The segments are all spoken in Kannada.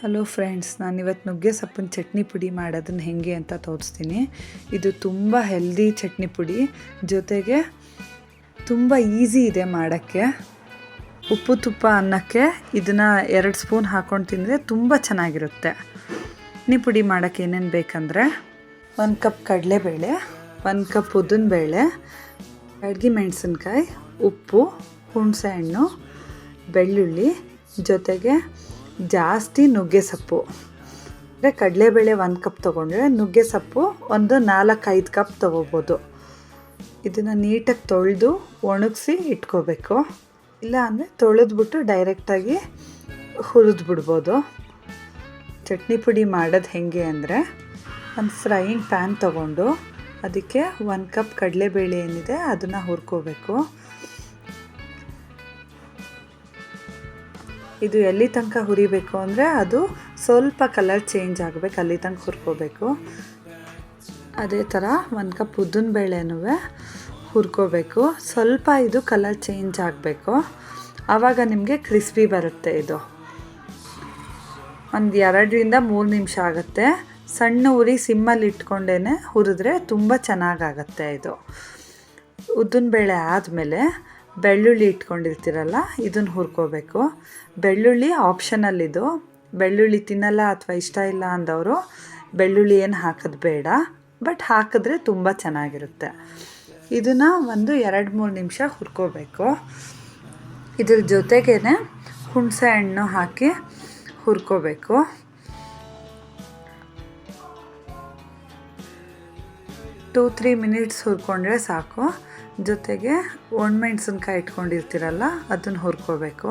ಹಲೋ ಫ್ರೆಂಡ್ಸ್, ನಾನಿವತ್ತು ನುಗ್ಗೆ ಸೊಪ್ಪಿನ ಚಟ್ನಿ ಪುಡಿ ಮಾಡೋದನ್ನ ಹೇಗೆ ಅಂತ ತೋರಿಸ್ತೀನಿ. ಇದು ತುಂಬ ಹೆಲ್ದಿ ಚಟ್ನಿ ಪುಡಿ, ಜೊತೆಗೆ ತುಂಬ ಈಸಿ ಇದೆ ಮಾಡೋಕ್ಕೆ. ಉಪ್ಪು ತುಪ್ಪ ಅನ್ನಕ್ಕೆ ಇದನ್ನು ಎರಡು ಸ್ಪೂನ್ ಹಾಕ್ಕೊಂಡು ತಿಂದರೆ ತುಂಬ ಚೆನ್ನಾಗಿರುತ್ತೆ. ಚಟ್ನಿ ಪುಡಿ ಮಾಡೋಕ್ಕೆ ಏನೇನು ಬೇಕಂದರೆ ಒಂದು ಕಪ್ ಕಡಲೆಬೇಳೆ, ಒಂದು ಕಪ್ ಉದ್ದಿನಬೇಳೆ, ಅಡ್ಗೆ ಮೆಣಸಿನ್ಕಾಯಿ, ಉಪ್ಪು ಹುಣಸೆ ಹಣ್ಣು ಬೆಳ್ಳುಳ್ಳಿ, ಜೊತೆಗೆ ಜಾಸ್ತಿ ನುಗ್ಗೆ ಸೊಪ್ಪು. ಅಂದರೆ ಕಡಲೆಬೇಳೆ ಒಂದು ಕಪ್ ತೊಗೊಂಡ್ರೆ ನುಗ್ಗೆ ಸೊಪ್ಪು ಒಂದು ನಾಲ್ಕೈದು ಕಪ್ ತೊಗೋಬೋದು. ಇದನ್ನು ನೀಟಾಗಿ ತೊಳೆದು ಒಣಗಿಸಿ ಇಟ್ಕೋಬೇಕು. ಇಲ್ಲ ಅಂದರೆ ತೊಳೆದ್ಬಿಟ್ಟು ಡೈರೆಕ್ಟಾಗಿ ಹುರಿದು ಬಿಡ್ಬೋದು. ಚಟ್ನಿ ಪುಡಿ ಮಾಡೋದು ಹೇಗೆ ಅಂದರೆ ಒಂದು ಫ್ರೈಯಿಂಗ್ ಪ್ಯಾನ್ ತೊಗೊಂಡು ಅದಕ್ಕೆ ಒಂದು ಕಪ್ ಕಡಲೆಬೇಳೆ ಏನಿದೆ ಅದನ್ನು ಹುರ್ಕೋಬೇಕು. ಇದು ಎಲ್ಲಿ ತನಕ ಹುರಿಬೇಕು ಅಂದರೆ ಅದು ಸ್ವಲ್ಪ ಕಲರ್ ಚೇಂಜ್ ಆಗಬೇಕು, ಅಲ್ಲಿ ತನಕ ಹುರ್ಕೋಬೇಕು. ಅದೇ ಥರ ಒಂದು ಕಪ್ ಉದ್ದಿನ ಬೇಳೆನೂ ಹುರ್ಕೋಬೇಕು. ಸ್ವಲ್ಪ ಇದು ಕಲರ್ ಚೇಂಜ್ ಆಗಬೇಕು. ಆವಾಗ ನಿಮಗೆ ಕ್ರಿಸ್ಪಿ ಬರುತ್ತೆ ಇದು. ಒಂದು ಎರಡರಿಂದ ಮೂರು ನಿಮಿಷ ಆಗುತ್ತೆ. ಸಣ್ಣ ಉರಿ ಸಿಮ್ಮಲ್ಲಿ ಇಟ್ಕೊಂಡೇ ಹುರಿದ್ರೆ ತುಂಬ ಚೆನ್ನಾಗಾಗತ್ತೆ ಇದು. ಉದ್ದಿನ ಬೇಳೆ ಆದಮೇಲೆ ಬೆಳ್ಳುಳ್ಳಿ ಇಟ್ಕೊಂಡಿರ್ತೀರಲ್ಲ, ಇದನ್ನು ಹುರ್ಕೋಬೇಕು. ಬೆಳ್ಳುಳ್ಳಿ ಆಪ್ಷನಲ್ ಇದು. ಬೆಳ್ಳುಳ್ಳಿ ತಿನ್ನಲ್ಲ ಅಥವಾ ಇಷ್ಟ ಇಲ್ಲ ಅಂದವರು ಬೆಳ್ಳುಳ್ಳಿ ಏನು ಹಾಕೋದು ಬೇಡ ಬಟ್ ಹಾಕಿದ್ರೆ ತುಂಬ ಚೆನ್ನಾಗಿರುತ್ತೆ. ಇದನ್ನು ಒಂದು ಎರಡು ಮೂರು ನಿಮಿಷ ಹುರ್ಕೋಬೇಕು. ಇದ್ರ ಜೊತೆಗೇ ಹುಣಸೆ ಹಣ್ಣು ಹಾಕಿ ಹುರ್ಕೋಬೇಕು. ಟೂ ತ್ರೀ ಮಿನಿಟ್ಸ್ ಹುರ್ಕೊಂಡ್ರೆ ಸಾಕು. ಜೊತೆಗೆ ಒಣಮೆಣ್ಸಿನ್ಕಾಯಿ ಇಟ್ಕೊಂಡಿರ್ತೀರಲ್ಲ, ಅದನ್ನು ಹುರ್ಕೋಬೇಕು.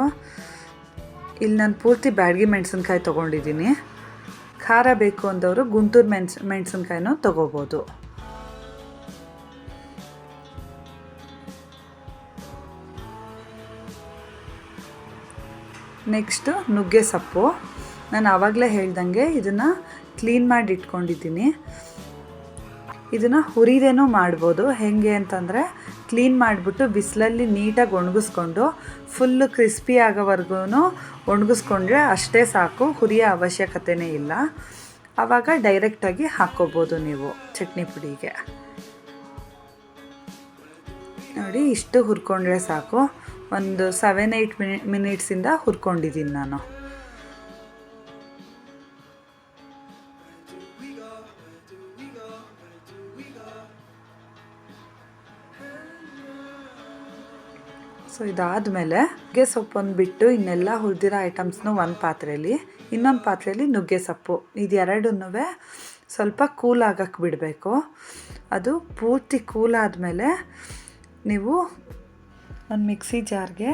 ಇಲ್ಲಿ ನಾನು ಪೂರ್ತಿ ಬ್ಯಾಡಗಿ ಮೆಣಸಿನ್ಕಾಯಿ ತೊಗೊಂಡಿದ್ದೀನಿ. ಖಾರ ಬೇಕು ಅಂದವರು ಗುಂಟೂರು ಮೆಣಸ್, ಮೆಣಸಿನ್ಕಾಯಿನೂ ತೊಗೋಬೋದು. ನೆಕ್ಸ್ಟು ನುಗ್ಗೆ ಸೊಪ್ಪು ನಾನು ಆವಾಗಲೇ ಹೇಳ್ದಂಗೆ ಇದನ್ನು ಕ್ಲೀನ್ ಮಾಡಿ ಇಟ್ಕೊಂಡಿದ್ದೀನಿ. ಇದನ್ನು ಹುರಿದೇನೂ ಮಾಡ್ಬೋದು. ಹೇಗೆ ಅಂತಂದರೆ ಕ್ಲೀನ್ ಮಾಡಿಬಿಟ್ಟು ಬಿಸಿಲಲ್ಲಿ ನೀಟಾಗಿ ಒಣಗಿಸ್ಕೊಂಡು ಫುಲ್ಲು ಕ್ರಿಸ್ಪಿ ಆಗೋವರೆಗೂ ಒಣಗಿಸ್ಕೊಂಡ್ರೆ ಅಷ್ಟೇ ಸಾಕು, ಹುರಿಯ ಅವಶ್ಯಕತೆಯೇ ಇಲ್ಲ. ಆವಾಗ ಡೈರೆಕ್ಟಾಗಿ ಹಾಕ್ಕೋಬೋದು ನೀವು ಚಟ್ನಿ ಪುಡಿಗೆ. ನೋಡಿ, ಇಷ್ಟು ಹುರ್ಕೊಂಡ್ರೆ ಸಾಕು. ಒಂದು ಸೆವೆನ್ ಏಯ್ಟ್ ಮಿನಿ ಮಿನಿಟ್ಸಿಂದ ಹುರ್ಕೊಂಡಿದ್ದೀನಿ ನಾನು. ಸೊ ಇದಾದಮೇಲೆ ನುಗ್ಗೆ ಸೊಪ್ಪನ್ನು ಬಿಟ್ಟು ಇನ್ನೆಲ್ಲ ಹುರಿದಿರೋ ಐಟಮ್ಸ್ನು ಒಂದು ಪಾತ್ರೆಯಲ್ಲಿ ಇನ್ನೊಂದು ಪಾತ್ರೆಯಲ್ಲಿ ನುಗ್ಗೆ ಸೊಪ್ಪು. ಇದೆರಡನ್ನೂ ಸ್ವಲ್ಪ ಕೂಲ್ ಆಗಕ್ಕೆ ಬಿಡಬೇಕು. ಅದು ಪೂರ್ತಿ ಕೂಲ್ ಆದಮೇಲೆ ನೀವು ಒಂದು ಮಿಕ್ಸಿ ಜಾರ್ಗೆ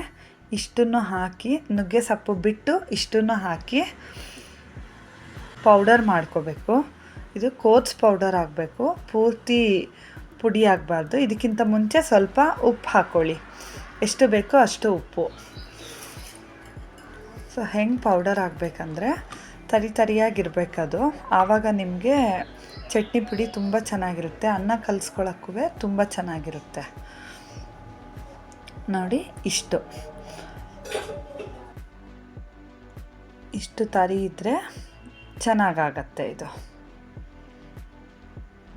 ಇಷ್ಟನ್ನು ಹಾಕಿ, ನುಗ್ಗೆ ಸೊಪ್ಪು ಬಿಟ್ಟು ಇಷ್ಟನ್ನು ಹಾಕಿ ಪೌಡರ್ ಮಾಡ್ಕೋಬೇಕು. ಇದು ಕೋತ್ಸ್ ಪೌಡರ್ ಆಗಬೇಕು. ಪೂರ್ತಿ ಪುಡಿ ಆಗಬಾರ್ದು. ಇದಕ್ಕಿಂತ ಮುಂಚೆ ಸ್ವಲ್ಪ ಉಪ್ಪು ಹಾಕ್ಕೊಳ್ಳಿ ಎಷ್ಟು ಬೇಕೋ ಅಷ್ಟು ಉಪ್ಪು. ಸೊ ಹೆಂಗೆ ಪೌಡರ್ ಆಗಬೇಕಂದ್ರೆ ತರಿ ತರಿಯಾಗಿರ್ಬೇಕದು. ಆವಾಗ ನಿಮಗೆ ಚಟ್ನಿ ಪುಡಿ ತುಂಬ ಚೆನ್ನಾಗಿರುತ್ತೆ. ಅನ್ನ ಕಲಿಸ್ಕೊಳ್ಳೋಕ್ಕೂ ತುಂಬ ಚೆನ್ನಾಗಿರುತ್ತೆ. ನೋಡಿ, ಇಷ್ಟು. ಇಷ್ಟು ತರಿ ಇದ್ದರೆ ಚೆನ್ನಾಗಾಗತ್ತೆ ಇದು.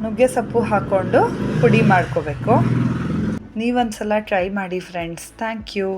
ನುಗ್ಗೆ ಸೊಪ್ಪು ಹಾಕ್ಕೊಂಡು ಪುಡಿ ಮಾಡ್ಕೋಬೇಕು. ನೀವೊಂದು ಸಲ ಟ್ರೈ ಮಾಡಿ ಫ್ರೆಂಡ್ಸ್ ಥ್ಯಾಂಕ್ ಯು